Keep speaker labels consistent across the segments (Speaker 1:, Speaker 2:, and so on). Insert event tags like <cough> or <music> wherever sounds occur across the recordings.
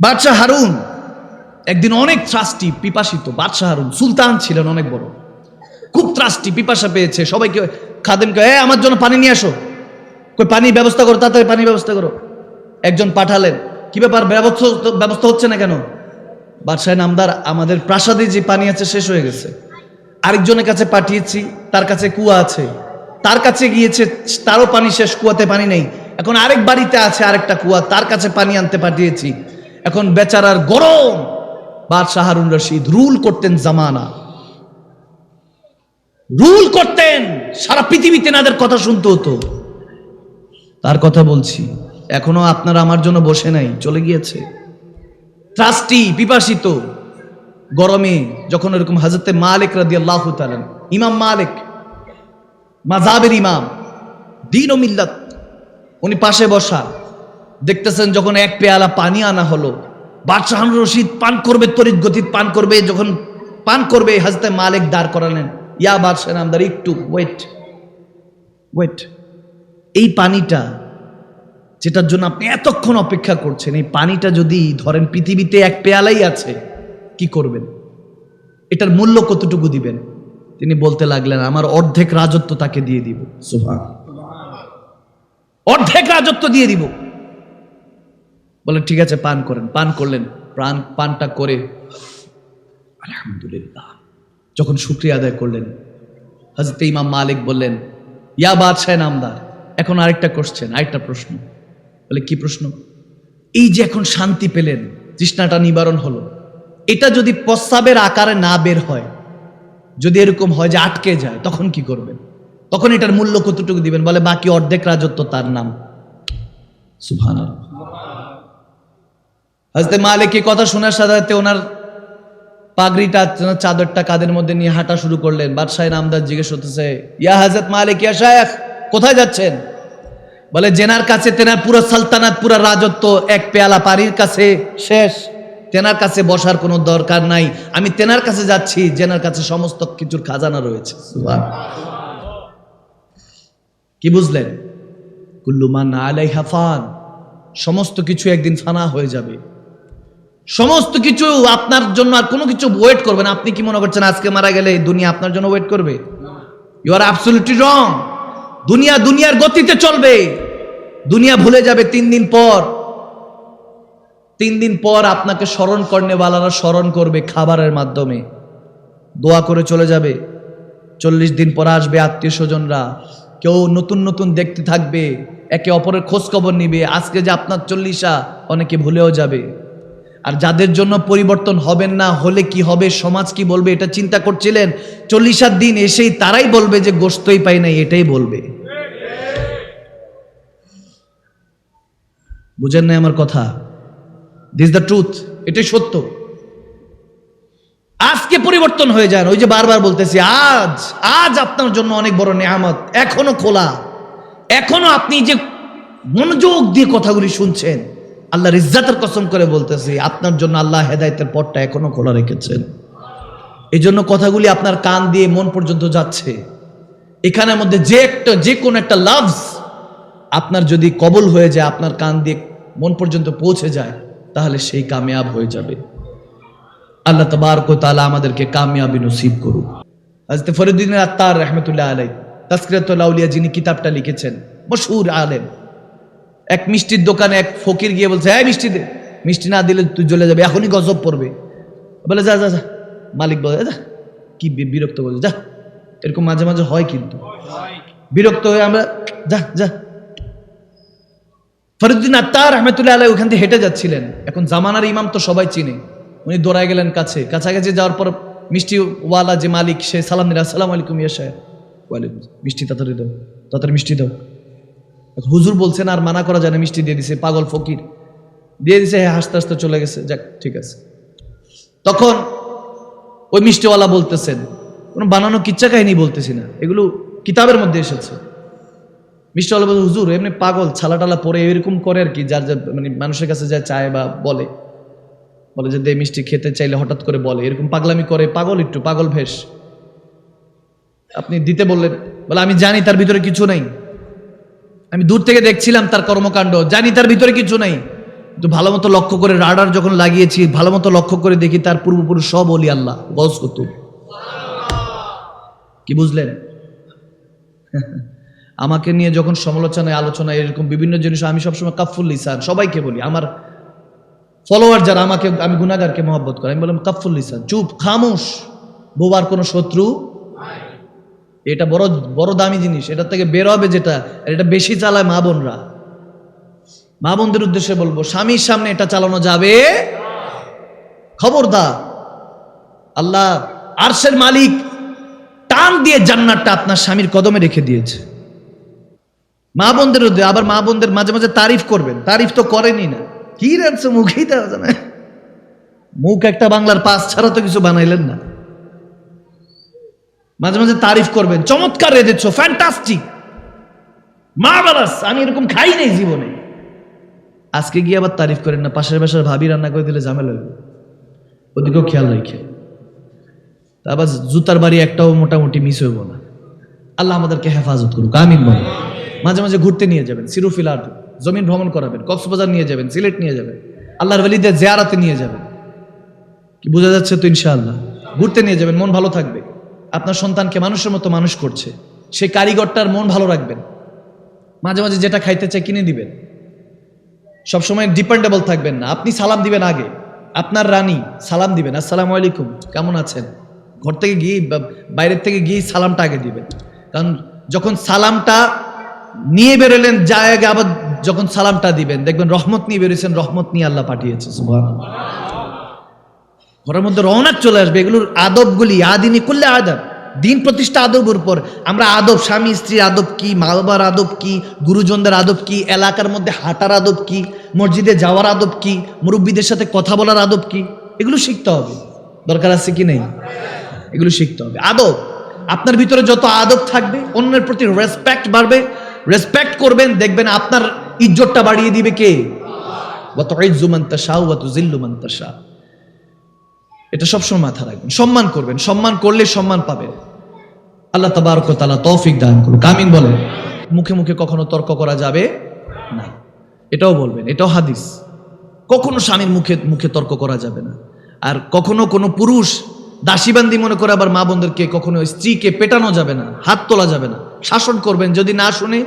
Speaker 1: বাদশাহ হারুন, একদিন অনেক ত্রাস্টি পিপাসিত বাদশাহ হারুন, সুলতান ছিলেন অনেক বড়। খুব ত্রাস্টি পিপাসা পেয়েছে। সবাইকে খাদেমকে, এ, আমার জন্য পানি নিয়ে আসো। কই পানি ব্যবস্থা করো, তাড়াতাড়ি পানি ব্যবস্থা করো। একজন পাঠালেন, কি ব্যাপার, ব্যবস্থা ব্যবস্থা হচ্ছে না কেন? বাদশাহ নামদার, আমাদের প্রাসাদে যে পানি আছে, শেষ হয়ে গেছে। আরেকজনের কাছে পাঠিয়েছি, তার কাছে কুয়া আছে। তার কাছে গিয়েছে, তারও পানি শেষ, কুয়াতে পানি নেই। এখন আরেক বাড়িতে আছে আরেকটা কুয়া, তার কাছে পানি আনতে পাঠিয়েছি। এখন বেচারার গরম। বাদশাহ হারুন রশিদ রুল করতেন জামানা। রুল করতেন, সারা পৃথিবীতে নাদের কথা শুনতে হতো। তার কথা বলছি, এখনও আপনারা আমার জন্য বসে নাই, চলে গিয়েছে। ট্রাস্টি পিপাসিত গরমে যখন এরকম হাজরতে মালিক রাদি আল্লাহ ইমাম মালিক মাজাবের ইমাম, দিন ও মিল্লাত, উনি পাশে বসা দেখতেছেন যখন এক পেয়ালা পানি আনা হলো বাদশাহ রশিদ পান করবে, তরিত গতিত পান করবে, যখন পান করবে হাজরতে মালিক দাঁড় করালেন। ইয়া বাদশাহ নামদার, একটু ওয়েট ওয়েট এই পানিটা, যেটার জন্য আপনি এতক্ষণ অপেক্ষা করছেন, এই পানিটা যদি ধরেন পৃথিবীতে এক পেয়ালাই আছে, কি করবেন? এটার মূল্য কতটুকু দিবেন? তিনি বলতে লাগলেন, আমার অর্ধেক রাজত্ব তাকে দিয়ে দিব। অর্ধেক রাজত্ব দিয়ে দিব। বলেন, ঠিক আছে, পান করেন। পান করলেন। প্রাণ, পানটা করে আলহামদুলিল্লাহ। যখন শুক্রিয়া আদায় করলেন হাজরত ইমাম মালিক বললেন, ইয়া বাদশাহ নামদার, এখন আরেকটা কোশ্চেন আরেকটা প্রশ্ন। বলে, কি প্রশ্ন? এই যে এখন শান্তি পেলেন, তৃষ্ণাটা নিবারণ হলো। এটা যদি প্রস্তাবের আকারে না বের হয়, যদি এরকম হয় যে আটকে যায়, তখন কি করবেন? তখন এটার মূল্য কতটুকু দিবেন? বলে, বাকি অর্ধেক রাজত্ব তার নাম। সুভান হাজতে মালিক এই কথা শোনার সাথে সাথে ওনার পাগড়িটা চাদরটা কাদের মধ্যে নিয়ে হাঁটা শুরু করলেন। বাদশাহ নামদার জিজ্ঞেস হতেছে ইয়া হাজরত মালিক, ইয়া শায়েখ, কোথায় যাচ্ছেন? বলে, জেনার কাছে, তেনার পুরো সালতানাত, পুরো রাজত্ব এক পেয়ালা পানির কাছে শেষ। তেনার কাছে বসার কোনো দরকার নাই। আমি তেনার কাছে যাচ্ছি, জেনার কাছে সমস্ত কিছুর খাজানা রয়েছে। কি বুঝলেন? কুল্লুমান আলাই হাফান সমস্ত কিছু একদিন ফানা হয়ে যাবে। সমস্ত কিছু আপনার জন্য আর কোনো কিছু ওয়েট করবে না। আপনি কি মনে করছেন আজকে মারা গেলে দুনিয়া আপনার জন্য ওয়েট করবে? ইউ আর অ্যাবসলিউটলি রং দুনিয়া দুনিয়ার গতিতে চলবে। দুনিয়া ভুলে যাবে তিন দিন পর। তিন দিন পর আপনাকে স্মরণ কর্নেওয়ালারা স্মরণ করবে খাবারের মাধ্যমে। দোয়া করে চলে যাবে। চল্লিশ দিন পর আসবে আত্মীয় স্বজনরা। কেউ নতুন নতুন দেখতে থাকবে। একে অপরের খোঁজ খবর নিবে। আজকে যে আপনার চল্লিশা, অনেকে ভুলেও যাবে। আর যাদের জন্য পরিবর্তন হবেন না, হলে কি হবে, সমাজ কি বলবে, এটা চিন্তা করছিলেন? চল্লিশার দিন এসেই তারাই বলবে যে গোস্তই পাই নাই, এটাই বলবে। বুঝেন না আমার কথা? দিস দ্য ট্রুথ এটাই সত্য। আজকে পরিবর্তন হয়ে যান, ওই যে বারবার বলতেছি, আজ আজ আপনার জন্য অনেক বড় নেয়ামত, এখনও খোলা। এখনও আপনি যে মনোযোগ দিয়ে কথাগুলি শুনছেন আল্লাহর ইজ্জাতের কসম করে বলতেছি, আপনার জন্য আল্লাহ হেদায়তের পথটা এখনও খোলা রেখেছেন। এই জন্য কথাগুলি আপনার কান দিয়ে মন পর্যন্ত যাচ্ছে। এখানের মধ্যে যে একটা, যে কোনো একটা লাভস আপনার যদি কবল হয়ে যায়, আপনার কান দিয়ে মন পর্যন্ত পৌঁছে যায়, তাহলে সেই কামিয়াব হয়ে যাবে। আল্লাহ তবারক তাআলা আমাদেরকে কামিয়াবি নসিব করুক। হযরত ফরিদুদ্দিন আত্তার রহমতুল্লাহ আলাই তাসকিরাতুল আউলিয়া যিনি কিতাবটা লিখেছেন, মশহুর আলেম। এক মিষ্টির দোকানে এক ফকির গিয়ে বলছে হ্যাঁ মিষ্টি দে। মিষ্টি না দিলে তুই জ্বলে যাবে, এখনই গজব পড়বে। বলে, যা যা যা। মালিক বলে যা, কি বিরক্ত বলে যা। এরকম মাঝে মাঝে হয় কিন্তু। বিরক্ত হয়ে আমরা, যা যা। ফরিদুদ্দিন আত্মার রহমতুল্লাহ আলাই ওখান থেকে হেঁটে যাচ্ছিলেন। এখন জামানার ইমাম তো সবাই চিনে। উনি দৌড়ায় গেলেন কাছে। কাছাকাছি যাওয়ার পর মিষ্টি ওয়ালা যে মালিক, সে সালাম দিলেন আসসালাম ইয়া সাহেব মিষ্টি তাড়াতাড়ি দাও, তাড়াতাড়ি মিষ্টি দাও। হুজুর বলছেন আর মানা করা যায় মিষ্টি দিয়ে দিছে, পাগল ফকির। দিয়ে দিছে হ্যাঁ হাসতে হাসতে চলে গেছে, যাক, ঠিক আছে। তখন ওই মিষ্টিওয়ালা বলতেছেন, কোনো বানানো কিচ্ছা কাহিনী বলতেছি না, এগুলো কিতাবের মধ্যে এসেছে। মিষ্টিওয়ালা বলছে, হুজুর, এমনি পাগল ছালা টালা পরে এরকম করে আর কি, যার যার মানে মানুষের কাছে যা চায় বা বলে। বলে যে, দে, মিষ্টি খেতে চাইলে হঠাৎ করে বলে, এরকম পাগলামি করে, পাগল একটু, পাগল ভেষ। আপনি দিতে বললেন, বলে, আমি জানি, তার ভিতরে কিছু নেই। আমি দূর থেকে দেখছিলাম তার কর্মকাণ্ড। জানি তার ভিতরে কিছু নাই। তো ভালো মতো লক্ষ্য করে রাডার যখন লাগিয়েছি, ভালো মতো লক্ষ্য করে দেখি তার পূর্বপুরুষ সব অলি আল্লাহ। গজ কুতুব। কি বুঝলেন? <laughs> আমাকে নিয়ে যখন সমালোচনায়, আলোচনায় এরকম বিভিন্ন জিনিস, আমি সবসময় কাফুল লিসান, সবাইকে বলি। আমার ফলোয়ার যারা আমাকে, আমি গুনাগারকে মহব্বত করে, আমি বললাম কাফুল লিসান, চুপ, খামোশ। বোবার কোনো শত্রু এটা বড় বড় দামি জিনিস। এটা থেকে বের হবে যেটা এটা বেশি চালায় মা বোনরা। মা বোনদের উদ্দেশ্যে বলব, স্বামীর সামনে এটা চালানো যাবে খবরদার, আল্লাহ আরশের মালিক টান দিয়ে জান্নাতটা আপনার স্বামীর কদমে রেখে দিয়েছে। মা বোনদের উদ্দেশ্যে, আবার মা বোনদের মাঝে মাঝে তারিফ করবেন। তারিফ তো করেনি না। কি রাখছে মুখেই দেওয়া যায় মুখ একটা বাংলার পাস ছাড়া তো কিছু বানাইলেন না। মাঝে মাঝে তারিফ করবেন, চমৎকার রেঁধেছ ফ্যান্টাস্টিক মার্ভালাস আমি এরকম খাই নাই জীবনে। আজকে গিয়ে আবার তারিফ করেন না, পাশের বাসার ভাবি রান্না করে দিলে ঝামেলা হইবে ওদিকেও খেয়াল রেখে। আবার জুতার বাড়ি একটাও মোটামুটি মিস হইব না। আল্লাহ আমাদেরকে হেফাজত করুক, আমিন বল মাঝে মাঝে ঘুরতে নিয়ে যাবেন সিরুফিল আর জমিন ভ্রমণ করাবেন, কক্সবাজার নিয়ে যাবেন, সিলেট নিয়ে যাবেন, আল্লাহর ওয়ালিদের জেয়ারাতে নিয়ে যাবেন। কি বোঝা যাচ্ছে তো ইনশাআল্লাহ। ঘুরতে নিয়ে যাবেন, মন ভালো থাকবে। আপনার সন্তানকে মানুষের মতো মানুষ করছে। সেই কারিগরটার মন ভালো রাখবেন। মাঝে মাঝে যেটা খাইতে চায় কিনে দিবেন। সবসময় ডিপেন্ডেবল থাকবেন না। আপনি সালাম দিবেন আগে। আপনার রানী সালাম দিবেন। আসসালামু আলাইকুম, কেমন আছেন? ঘর থেকে গিয়ে বাইরের থেকে গিয়ে সালামটা আগে দিবেন। কারণ যখন সালামটা নিয়ে বেরোলেন যায় আগে আবার যখন সালামটা দিবেন, দেখবেন রহমত নিয়ে বেরোয়েছেন রহমত নিয়ে আল্লাহ পাঠিয়েছে, সুবহানাল্লাহ। ঘরের মধ্যে রওনাক চলে আসবে, এগুলোর আদবগুলি আদিনী করলে আদব। দিন প্রতিষ্ঠা আদবের উপর। আমরা আদব, স্বামী স্ত্রীর আদব কি মা বাবার আদব কি, গুরুজনদের আদব কি, এলাকার মধ্যে হাঁটার আদব কি, মসজিদে যাওয়ার আদব কি, মুরব্বীদের সাথে কথা বলার আদব কি, এগুলো শিখতে হবে। দরকার আছে কি নেই? এগুলো শিখতে হবে। আদব, আপনার ভিতরে যত আদব থাকবে, অন্যের প্রতি রেসপেক্ট বাড়বে। রেসপেক্ট করবেন, দেখবেন আপনার ইজ্জতটা বাড়িয়ে দিবে কে? ওয়াত ইজ্জু মান তাশাউ, ওয়া তুযিল্লু মান তাশা এটা সবসময় মাথা রাখবেন। সম্মান করবেন। সম্মান করলে সম্মান পাবেন। আল্লাহ তাবারক তালা তৌফিক দান করুক। আমিন বলেন। মুখে মুখে কখনো তর্ক করা যাবে না এটাও বলবেন, এটাও হাদিস। কখনো স্বামীর মুখে মুখে তর্ক করা যাবে না। আর কখনো কোনো পুরুষ দাসীবান্দি মনে করে আবার মা বোনদেরকে কখনো স্ত্রীকে পেটানো যাবে না, হাত তোলা যাবে না। শাসন করবেন, যদি না শুনে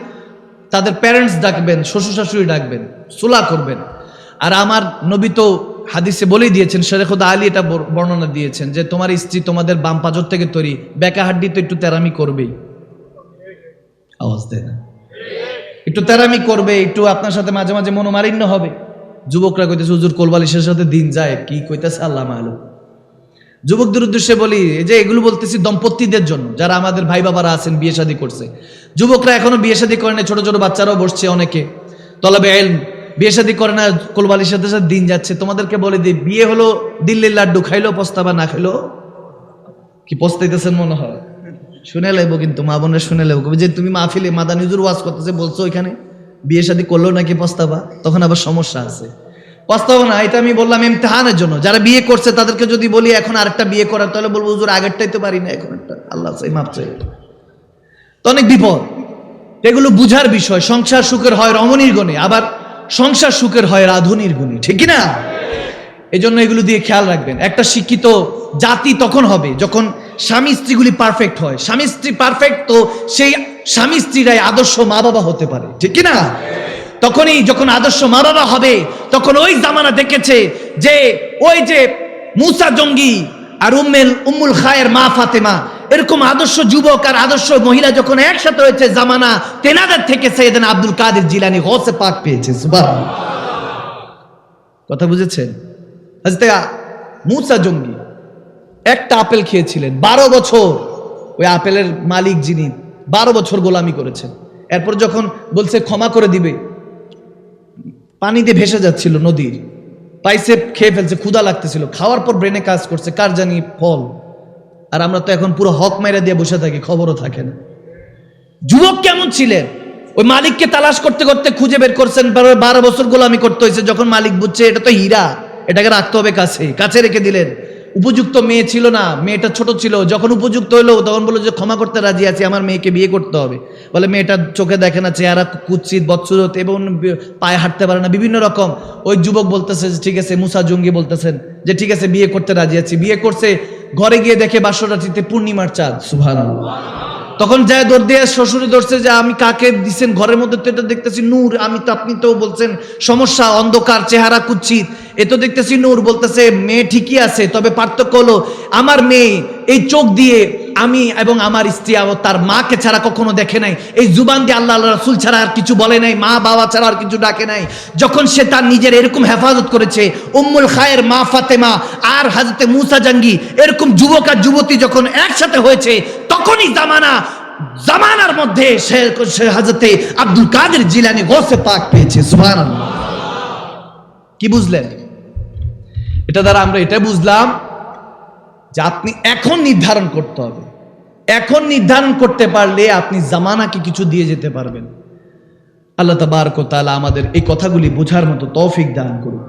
Speaker 1: তাদের প্যারেন্টস ডাকবেন শ্বশুর শাশুড়ি ডাকবেন, সুলা করবেন। আর আমার নবী তো হাদিসে বলেই দিয়েছেন শেরেখুদা আলী এটা বর্ণনা দিয়েছেন যে তোমার স্ত্রী তোমাদের বাম পাজর থেকে তৈরি, বেকা হাড্ডি তো একটু তেরামি করবেই। আওয়াজ দেয় না। একটু তেরামি করবে, একটু আপনার সাথে মাঝে মাঝে মনোমালিন্য হবে। যুবকরা কইতেছে, হুজুর, কোলবালিশের সাথে দিন যায়। কি কইতেছে? আল্লাহ মালুম। যুবকদের উদ্দেশ্যে বলি যে এগুলো বলতেছি দম্পতিদের জন্য, যারা আমাদের ভাই বাবারা আছেন, বিয়ে শাদী করছে। যুবকরা এখনও বিয়ে শাদী করে না ছোট ছোট বাচ্চারাও বসছে অনেকে। তলাবে এল বিয়ে শাদী করে না, কোলবালির সাথে সাথে দিন যাচ্ছে। তোমাদেরকে বলে দিই, বিয়ে হলো, দিল্লির লাড্ডু খাইলো, পস্তাবা না খাইলো। কি পস্তাইতেছেন মনে হয়? শুনে লাগবো কিন্তু, মা বোনরা শুনে লাগবো যে তুমি মাহফিলে মাদানিজুর ওয়াজ করতেছে, বলছো ওইখানে, বিয়ে শাদী করল নাকি পস্তাবা? তখন আবার সমস্যা আছে। পস্তাবো না, এটা আমি বললাম ইমতেহানের জন্য। যারা বিয়ে করছে, তাদেরকে যদি বলি, এখন আরেকটা বিয়ে করার তাহলে বলব, হুজুর, আগেরটাই তো পারি না, এখন একটা আল্লাহ চাই মাপ চাই। তো অনেক বিপদ। এগুলো বুঝার বিষয়, সংসার সুখের হয় রমণীর গণে। আবার সংসার সুখের হয় রাধুনির গুণে, ঠিক না এই জন্য এগুলো দিয়ে খেয়াল রাখবেন। একটা শিক্ষিত জাতি তখন হবে যখন স্বামী স্ত্রীগুলি পারফেক্ট হয়। স্বামী স্ত্রী পারফেক্ট তো সেই স্বামী স্ত্রীরাই আদর্শ মা বাবা হতে পারে, ঠিক না তখনই যখন আদর্শ মা বাবা হবে, তখন ওই জামানা দেখেছে যে ওই যে মুসা জঙ্গি আর উম্মেল উম্মুল খায়ের মা ফাতেমা এরকম আদর্শ যুবক আর আদর্শ মহিলা যখন একসাথে হয়েছে জামানা তেনাদের থেকে সৈয়দান আব্দুল কাদের জিলানি হোসে পাক পেয়েছে কথা বুঝেছেন? মুসা জঙ্গি একটা আপেল খেয়েছিলেন, বারো বছর। ওই আপেলের মালিক যিনি, বারো বছর গোলামি করেছেন। এরপর যখন বলছে, ক্ষমা করে দিবে, পানিতে ভেসে যাচ্ছিল নদীর। পাইসে খেয়ে ফেলছে ক্ষুদা লাগতেছিল। খাওয়ার পর ব্রেনে কাজ করছে, কার জানি ফল? আর আমরা তো এখন পুরো হক মাইরা দিয়ে বসে থাকি, খবরও থাকে না। যুবক কেমন ছিলেন ওই মালিককে তালাশ করতে করতে খুঁজে বের করছেন, বারো বছর গোলামি করতে হয়েছে, যখন মালিক বুঝছে এটা তো হীরা, এটাকে রাখতে হবে কাছে কাছে রেখে দিলেন। উপযুক্ত মেয়ে ছিল না, মেয়েটা ছোট ছিল, যখন উপযুক্ত হলো, তখন বলল যে, ক্ষমা করতে রাজি আছি, আমার মেয়েকে বিয়ে করতে হবে। বলে, মেয়েটা চোখে দেখে না, চেহারা কুৎসিত, বৎসরত এবং পায়ে হাঁটতে পারে না। বিভিন্ন রকম, ওই যুবক বলতেছে ঠিক আছে, মুসা জঙ্গি বলতেছেন যে, ঠিক আছে, বিয়ে করতে রাজি আছি। বিয়ে করছে ঘরে গিয়ে দেখে বাসরাটিতে পূর্ণিমার চাঁদ সুভান তখন যায় দৌড় দিয়ে শ্বশুরে ধরছে যে, আমি কাকে দিচ্ছেন ঘরের মধ্যে? তো এটা দেখতেছি নূর, আমি তো আপনি তো বলছেন, সমস্যা, অন্ধকার, চেহারা কুচ্ছিত এ তো দেখতেছি নূর বলতেছে, মেয়ে ঠিকই আছে, তবে পার্থক্য হলো, আমার মেয়ে এই চোখ দিয়ে আমি এবং আমার স্ত্রী আবার তার মাকে ছাড়া কখনো দেখে নাই। এই জুবান দিয়ে আল্লাহ রাসুল ছাড়া আর কিছু বলে নাই, মা বাবা ছাড়া আর কিছু ডাকে নাই। যখন সে তার নিজের এরকম হেফাজত করেছে, উম্মুল খায়ের মা ফাতেমা আর হাজরতে মুসা জাঙ্গি, এরকম যুবক আর যুবতী যখন একসাথে হয়েছে, তখনই জামানা, জামানার মধ্যে সে হাজরতে আব্দুল কাদের জিলানি গোসে পাক পেয়েছে কি বুঝলেন? এটা দ্বারা আমরা এটা বুঝলাম যে আপনি এখন নির্ধারণ করতে হবে। এখন নির্ধারণ করতে পারলে আপনি জামানাকে কিছু দিয়ে যেতে পারবেন। আল্লাহ তাবারক তালা আমাদের এই কথাগুলি বোঝার মতো তৌফিক দান করুন।